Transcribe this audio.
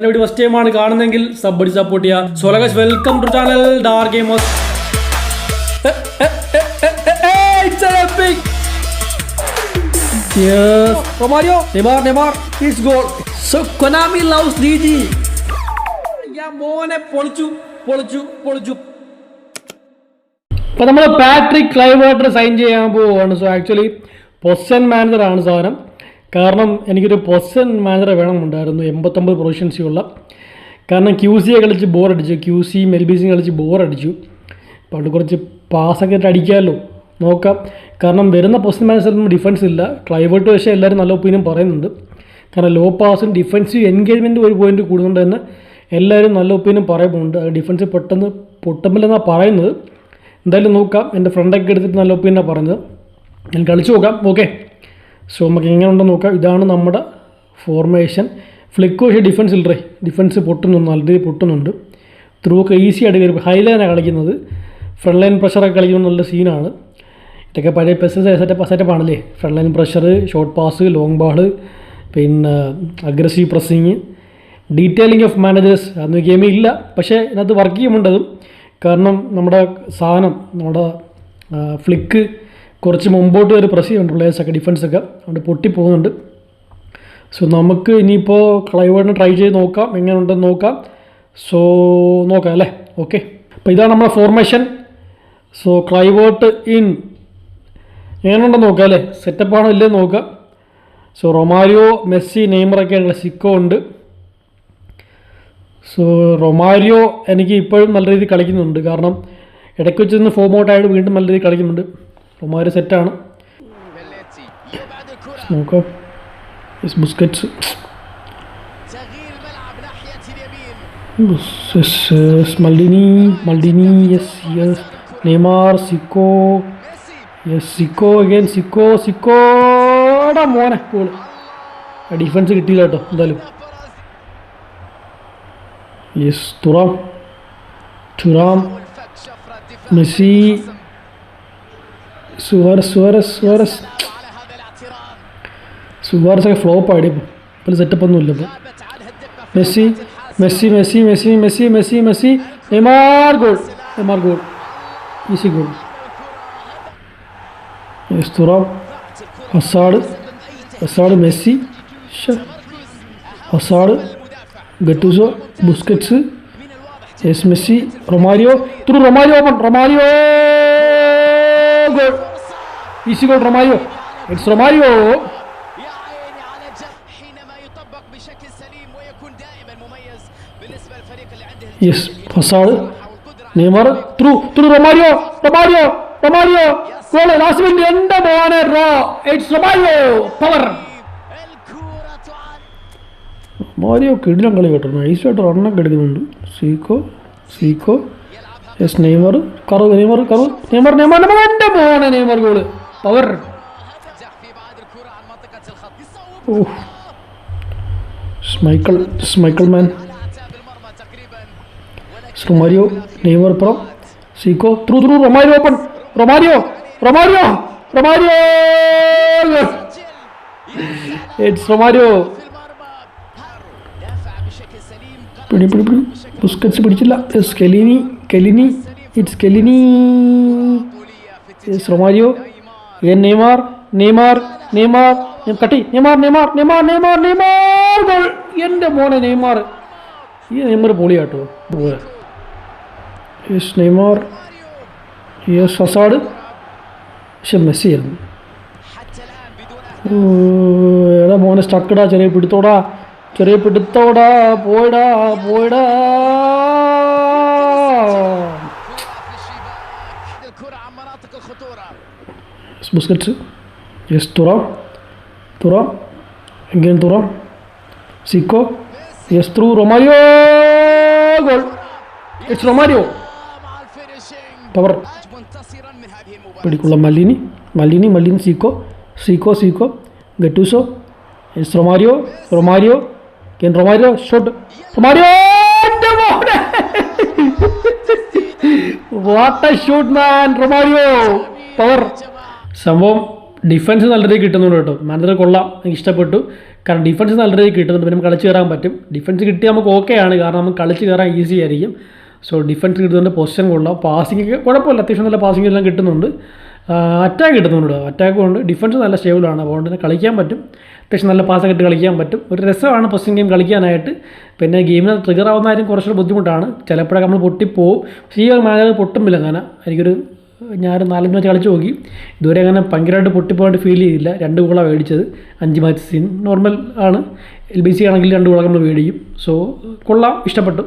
Video first time ആണ് കാണുന്നെങ്കിൽ sub അടി സപ്പോർട്ട് ചെയ്യുക so guys welcome to channel dark gamers! Yes. Romario, Neymar, Neymar, it's goal. So Konami loves DG. ഞാൻ മോനെ പൊളിച്ചു പൊളിച്ചു പൊളിച്ചു അപ്പൊ നമ്മൾ പാട്രിക് ക്ലൈവേർട്ടർ സൈൻ ചെയ്യാൻ പോവുകയാണ് സോ ആക്ച്വലി പൊസൻ മാനേജർ ആണ് സാധനം കാരണം എനിക്കൊരു പൊസൻ മാനേജറെ വേണമുണ്ടായിരുന്നു എൺപത്തൊമ്പത് പ്രൊഫഷൻസി ഉള്ള. കാരണം ക്യൂ സിയെ കളിച്ച് ബോറടിച്ചു ക്യൂ സിയും എൽ ബി സിയും കളിച്ച് ബോറടിച്ചു അപ്പോൾ കുറച്ച് പാസ്സൊക്കെ അടിക്കാമല്ലോ നോക്കാം. കാരണം വരുന്ന പൊസൻ മാനേജറിനും ഡിഫൻസ് ഇല്ല. ക്ലൈവേർട്ട് പക്ഷേ എല്ലാവരും നല്ല ഒപ്പീനിയൻ പറയുന്നുണ്ട്. കാരണം ലോ പാസും ഡിഫൻസീവ് എൻഗേജ്മെന്റ് ഒരു പോയിന്റ് കൂടുന്നുണ്ട് തന്നെ എല്ലാവരും നല്ല ഒപ്പീനിയൻ പറയുന്നുണ്ട്. അത് ഡിഫൻസ് പെട്ടെന്ന് പൊട്ടുമ്പില്ലെന്നാണ് പറയുന്നത്. എന്തായാലും നോക്കാം. എന്റെ ഫ്രണ്ടൊക്കെ എടുത്തിട്ട് നല്ല ഒപ്പീനിയനാണ് പറഞ്ഞത് ഞാൻ കളിച്ചു നോക്കാം. ഓക്കെ സോ നമുക്ക് എങ്ങനെ ഉണ്ടെന്ന് നോക്കാം. ഇതാണ് നമ്മുടെ ഫോർമേഷൻ ഫ്ലിക്ക് പക്ഷേ ഡിഫൻസ് ഇല്ലേ? ഡിഫൻസ് പൊട്ടുന്നുണ്ട് നല്ല രീതിയിൽ പൊട്ടുന്നുണ്ട്. ത്രൂ ഒക്കെ ഈസി ആയിട്ട് കയറി. ഹൈലൈനാണ് കളിക്കുന്നത്. ഫ്രണ്ട് ലൈൻ പ്രഷറൊക്കെ കളിക്കുന്ന നല്ല സീനാണ് ഇതൊക്കെ പഴയ പെസ് സെറ്റപ്പ് സെറ്റപ്പ് ആണല്ലേ? Front line pressure short pass long ball പിന്നെ aggressive pressing detailing of managers അന്ന് ഗെയിമിൽ ഇല്ല. പക്ഷേ ഇതിനകത്ത് വർക്ക് ചെയ്യുമുണ്ടതും കാരണം നമ്മുടെ സാധനം നമ്മുടെ ഫ്ലിക്ക് കുറച്ച് മുമ്പോട്ട് ഒരു പ്രസ് ചെയ്യുന്നുണ്ട് പ്ലേയേഴ്സൊക്കെ ഡിഫൻസൊക്കെ അതുകൊണ്ട് പൊട്ടിപ്പോകുന്നുണ്ട്. സോ നമുക്ക് ഇനിയിപ്പോൾ ക്ലൈവേഡിനെ ട്രൈ ചെയ്ത് നോക്കാം എങ്ങനെ ഉണ്ടെന്ന് നോക്കാം. സോ നോക്കാം അല്ലേ? ഓക്കെ അപ്പോൾ ഇതാണ് നമ്മുടെ ഫോർമേഷൻ സോ ക്ലൈവേർട്ട് ഇൻ എങ്ങനെ ഉണ്ടെന്ന് നോക്കാം അല്ലേ? സെറ്റപ്പാണോ ഇല്ലേ നോക്കാം. സോ റൊമാരിയോ മെസ്സി നെയ്മറൊക്കെ ഉള്ള സിക്കോ ഉണ്ട്. സോ റൊമാരിയോ എനിക്ക് ഇപ്പോഴും നല്ല രീതിയിൽ കളിക്കുന്നുണ്ട്. കാരണം ഇടയ്ക്ക് വെച്ച് ഫോം ഔട്ട് ആയിട്ട് വീണ്ടും നല്ല രീതിയിൽ കളിക്കുന്നുണ്ട്. റൊമാർ സെറ്റാണ്. നോക്കാം. Busquets Maldini Maldini yes yes Neymar Zico yes Zico again Zico സിക്കോടാ മോനെ ഗോൾ ഡിഫൻസ് കിട്ടിയില്ല കേട്ടോ എന്തായാലും. Yes Thuram. Thuram. Messi. Suarez Suarez Suarez സുവാരസൊക്കെ flop ആടി. ഇപ്പോൾ സെറ്റപ്പ് ഒന്നുമില്ല ഇപ്പോൾ Messi Messi Messi Messi Messi Messi Messi. Neymar goal Neymar goal easy goal Thuram Hazard Hazard Messi. Hazard Gattuso Busquets yes Messi Romario. തുറു Romario open Romario goal easy goal Romario it's Romario يا عيني على جد حينما يطبق بشكل سليم ويكون دائما مميز بالنسبة للفريق اللي عنده yes Hazard والقدرة Neymar through through Romario Romario Romario goal last minute എൻ്റെ മോനെ റോ it's Romario power الكرة تعد Romario കിടിലം കളി കേട്ടോ നൈസായിട്ട് റണ്ണൊക്കെ എടുക്കുന്നുണ്ട് Zico Zico yes Neymar കറു നെയ്മർ കറു നെയ്മർ നെയ്മർ നെയ്മർ എൻ്റെ മോനെ Neymar goal power نجح في ابعاد الكرة عن منطقة الخط يصوب oh Schmeichel Schmeichel man على اعتاب المرمى تقريبا ولكن Romario Neymar പുറം Zico through through Romario open Romario Romario Romario it's Romario في المرمى هارو دافع بشكل سليم قرر പിടി പിടി പിടി ബുസ്കറ്റ്സ് പിടിച്ചില്ല yes Chiellini Chiellini it's Chiellini طولية في yes Romario ये Neymar Neymar Neymar കട്ടി Neymar Neymar Neymar Neymar Neymar goal എന്റെ മോനെ Neymar. ഈ Neymar പൊളിയാട്ടോ. Yes Neymar yes Hazard. പക്ഷെ മെസ്സി ആയിരുന്നു. എടാ മോനെ സ്റ്റക്കടാ ചെറിയ പിടുത്തോടാ ചെറിയ പിടുത്തോടാ പോയിടാ പോയിടാ. Busquets yes Thuram. തുറാം. എങ്കിൽ Thuram. Zico. Yes through. Romario. Goal. Yes Romario. Power പിടിക്കുള്ള Maldini. Maldini Maldini Zico. Zico Zico. Gattuso yes Romario. Romario. Ken Romario. Shot Romario. What a shoot man Romario. Power സംഭവം defence നല്ല രീതിയിൽ കിട്ടുന്നുണ്ട് കേട്ടോ. Manager കൊള്ളാം. എനിക്ക് ഇഷ്ടപ്പെട്ടു. കാരണം ഡിഫൻസ് നല്ല രീതിയിൽ കിട്ടുന്നുണ്ട്. പിന്നെ കളിച്ച് കയറാൻ പറ്റും. ഡിഫൻസ് കിട്ടിയാൽ നമുക്ക് ഓക്കെ ആണ്. കാരണം നമുക്ക് കളിച്ച് കയറാൻ ഈസി ആയിരിക്കും. സോ ഡിഫൻസ് കിട്ടുന്നുണ്ട് പൊസിഷൻ കൊള്ളാം. പാസിംഗ് ഒക്കെ കുഴപ്പമില്ല. അത്യാവശ്യം നല്ല പാസിംഗ് എല്ലാം കിട്ടുന്നുണ്ട്. അറ്റാക്ക് കിട്ടുന്നുണ്ട് അറ്റാക്ക് കൊണ്ട് ഡിഫൻസ് നല്ല സ്റ്റേബിളാണ് അതുകൊണ്ട് തന്നെ കളിക്കാൻ പറ്റും. അത്യാവശ്യം നല്ല പാസ് കിട്ടി കളിക്കാൻ പറ്റും. ഒരു രസമാണ് പൊസിഷൻ ഗെയിം കളിക്കാനായിട്ട്. പിന്നെ ഗെയിമിന് ട്രിഗർ ആവുന്ന കാര്യം കുറച്ചുകൂടെ ബുദ്ധിമുട്ടാണ്. ചിലപ്പോഴൊക്കെ നമ്മൾ പൊട്ടിപ്പോവും. പക്ഷേ ഈ മാനേജർ പൊട്ടുമില്ല അങ്ങനെ എനിക്കൊരു ഞാൻ നാലഞ്ച് മാച്ച് കളിച്ച് നോക്കി. ഇതുവരെ അങ്ങനെ ഭയങ്കരമായിട്ട് പൊട്ടിപ്പോയിട്ട് ഫീൽ ചെയ്തില്ല. രണ്ട് ഗോളാണ് മേടിച്ചത്. അഞ്ച് മാച്ച് സീൻ നോർമൽ ആണ്. എൽ ബി സി ആണെങ്കിൽ രണ്ട് ഗോളൊക്കെ നമ്മൾ മേടിക്കും സോ കൊള്ളാം. ഇഷ്ടപ്പെട്ടു.